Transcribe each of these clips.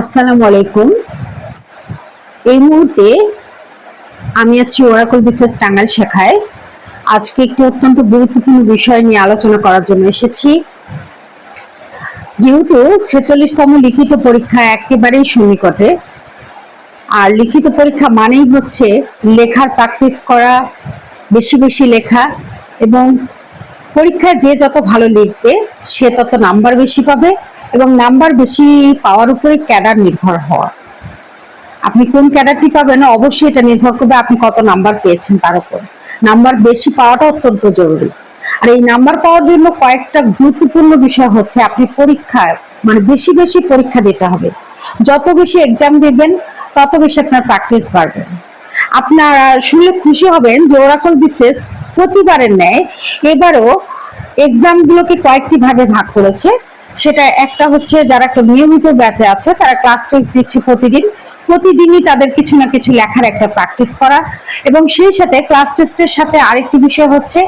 আসসালামু আলাইকুম। এই মুহূর্তে আমি আছি ওরাকল বিশেষ টাঙ্গাইল শাখায়। আজকে একটি অত্যন্ত গুরুত্বপূর্ণ বিষয় নিয়ে আলোচনা করার জন্য এসেছি। যেহেতু ছেচল্লিশতম লিখিত পরীক্ষা একেবারেই সন্নিকটে, আর লিখিত পরীক্ষা মানেই হচ্ছে লেখার প্র্যাকটিস করা, বেশি বেশি লেখা, এবং পরীক্ষায় যে যত ভালো লিখবে, সে তত নাম্বার বেশি পাবে। এবং নাম্বার বেশি পাওয়ার উপরে ক্যাডার নির্ভর হওয়া। আপনি কোন ক্যাডারটি পাবেন অবশ্যই এটা নির্ভর করবে আপনি কত নাম্বার পেয়েছেন তার উপর। নাম্বার বেশি পাওয়াটা অত্যন্ত জরুরি। আর এই নাম্বার পাওয়ার জন্য কয়েকটা গুরুত্বপূর্ণ বিষয় হচ্ছে আপনি পরীক্ষায় মানে বেশি বেশি পরীক্ষা দিতে হবে। যত বেশি এক্সাম দেবেন, তত বেশি আপনার প্র্যাকটিস বাড়বে। আপনার শুনলে খুশি হবেন যে ওরাকল বিশেষ প্রতিবারের ন্যায় এবারও এক্সাম গুলোকে কয়েকটি ভাগে ভাগ করেছে। সেটা একটা হচ্ছে যারা নিয়মিত ব্যাচে আছে, তারা ক্লাস টেস্ট দিচ্ছে প্রতিদিন। প্রতিদিনই তাদের কিছু না কিছু লেখার একটা প্র্যাকটিস করা। এবং সেই সাথে ক্লাস টেস্টের সাথে আরেকটি বিষয় হচ্ছে,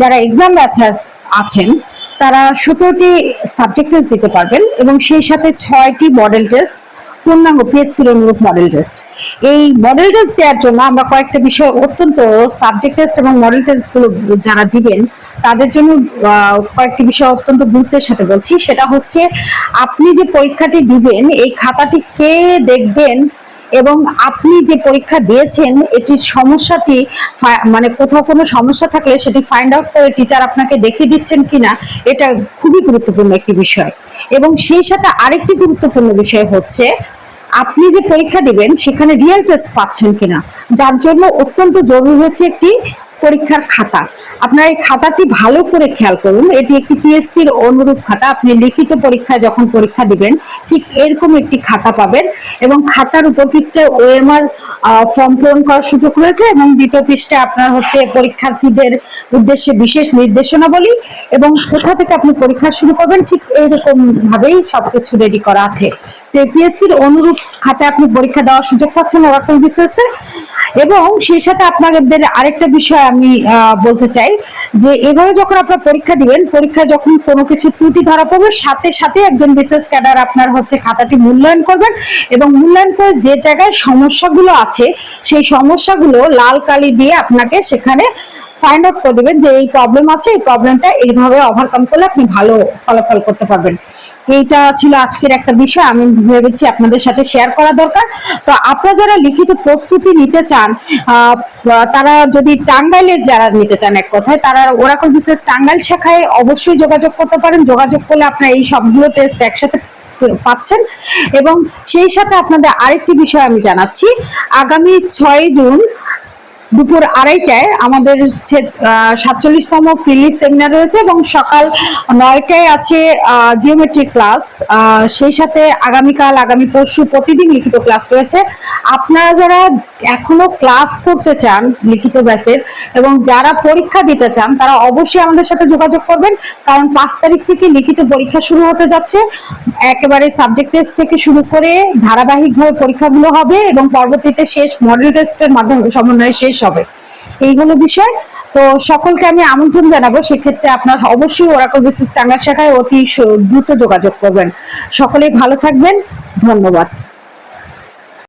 যারা এক্সাম ব্যাচে আছেন, তারা সতেরোটি সাবজেক্ট টেস্ট দিতে পারবেন এবং সেই সাথে ছয়টি মডেল টেস্ট পূর্ণাঙ্গ পিএসসির অনুরূপ মডেল টেস্ট এই মডেল টেস্ট দেওয়ার জন্য আমরা কয়েকটা বিষয় অত্যন্ত সাবজেক্ট টেস্ট এবং মডেল টেস্টগুলো যারা দিবেন, তাদের জন্য কয়েকটি বিষয় অত্যন্ত গুরুত্বের সাথে বলছি। সেটা হচ্ছে, আপনি যে পরীক্ষাটি দিবেন, এই খাতাটি কে দেখবেন এবং আপনি যে পরীক্ষা দিয়েছেন, এটির সমস্যাটি মানে কোথাও কোনো সমস্যা থাকলে সেটি ফাইন্ড আউট করে টিচার আপনাকে দেখিয়ে দিচ্ছেন কিনা, এটা খুবই গুরুত্বপূর্ণ একটি বিষয়। এবং সেই সাথে আরেকটি গুরুত্বপূর্ণ বিষয় হচ্ছে, আপনি যে পরীক্ষা দিবেন, সেখানে রিয়েল টেস্ট পাচ্ছেন কিনা? যার জন্য অত্যন্ত জরুরি হচ্ছে একটি পরীক্ষার খাতা। আপনার এই খাতাটি ভালো করে খেয়াল করুন। এটি একটি পিএসসির অনুরূপ খাতা। আপনি লিখিত পরীক্ষায় যখন পরীক্ষা দিবেন, ঠিক এরকম একটি খাতা পাবেন এবং খাতার উপর পৃষ্ঠে ওএমআর ফর্ম পূরণ করার সুযোগ রয়েছে এবং দ্বিতীয় পৃষ্ঠে আপনার হচ্ছে পরীক্ষার্থীদের উদ্দেশ্যে বিশেষ নির্দেশনাবলী এবং কোথা থেকে আপনি পরীক্ষা শুরু করবেন, ঠিক এইরকম ভাবেই সবকিছু রেডি করা আছে। তো পিএসসির অনুরূপ খাতে আপনি পরীক্ষা দেওয়ার সুযোগ পাচ্ছেন ওরাকল বিসিএসে এবং সেই সাথে আপনাদের আরেকটা বিষয় আমি বলতে চাই যে এভাবে যখন আপনার পরীক্ষা দিবেন পরীক্ষা যখন কোনো কিছু ত্রুটি ধরা পড়বে, সাথে সাথে একজন বিশেষ ক্যাডার আপনার হচ্ছে খাতাটি মূল্যায়ন করবেন এবং মূল্যায়ন করে যে জায়গায় সমস্যাগুলো আছে, সেই সমস্যাগুলো লাল কালি দিয়ে আপনাকে সেখানে ফাইন্ড আউট করে দেবেন যে এই প্রবলেম আছে, এই প্রবলেমটা এইভাবে ওভারকাম করলে আপনি ভালো ফলাফল করতে পারবেন। এইটা ছিল আজকের একটা বিষয়, আমি ভেবেছি আপনাদের সাথে শেয়ার করা দরকার। তো আপনারা যারা লিখিত প্রস্তুতি নিতে চান তারা যদি টাঙ্গাইলের যারা নিতে চান এক কথায়, তারা ওরাকল বিশেষ টাঙ্গাইল শাখায় অবশ্যই যোগাযোগ করতে পারেন। যোগাযোগ করলে আপনার এই সবগুলো টেস্ট একসাথে পাচ্ছেন। এবং সেই সাথে আপনাদের আরেকটি বিষয় আমি জানাচ্ছি। আগামী ছয় জুন দুপুর আড়াইটায় আমাদের সাতচল্লিশতম প্রিলি সেমিনার রয়েছে এবং সকাল নয়টায় আছে জিওমেট্রিক ক্লাস সেই সাথে আগামীকাল, আগামী পরশু প্রতিদিন লিখিত ক্লাস রয়েছে। আপনারা যারা এখনও ক্লাস করতে চান লিখিত ব্যাসের এবং যারা পরীক্ষা দিতে চান, তারা অবশ্যই আমাদের সাথে যোগাযোগ করবেন, কারণ পাঁচ তারিখ থেকে লিখিত পরীক্ষা শুরু হতে যাচ্ছে। একেবারে সাবজেক্ট টেস্ট থেকে শুরু করে ধারাবাহিকভাবে পরীক্ষাগুলো হবে এবং পরবর্তীতে শেষ মডেল টেস্টের মাধ্যমে সমন্বয়ে শেষ হবে। এইগুলো বিষয় তো সকলকে আমি আমন্ত্রণ জানাব। সেক্ষেত্রে আপনার অবশ্যই ওরাকল বিসনেস টাঙ্গার শাখায় অতি দ্রুত যোগাযোগ করবেন। সকলেই ভালো থাকবেন। ধন্যবাদ।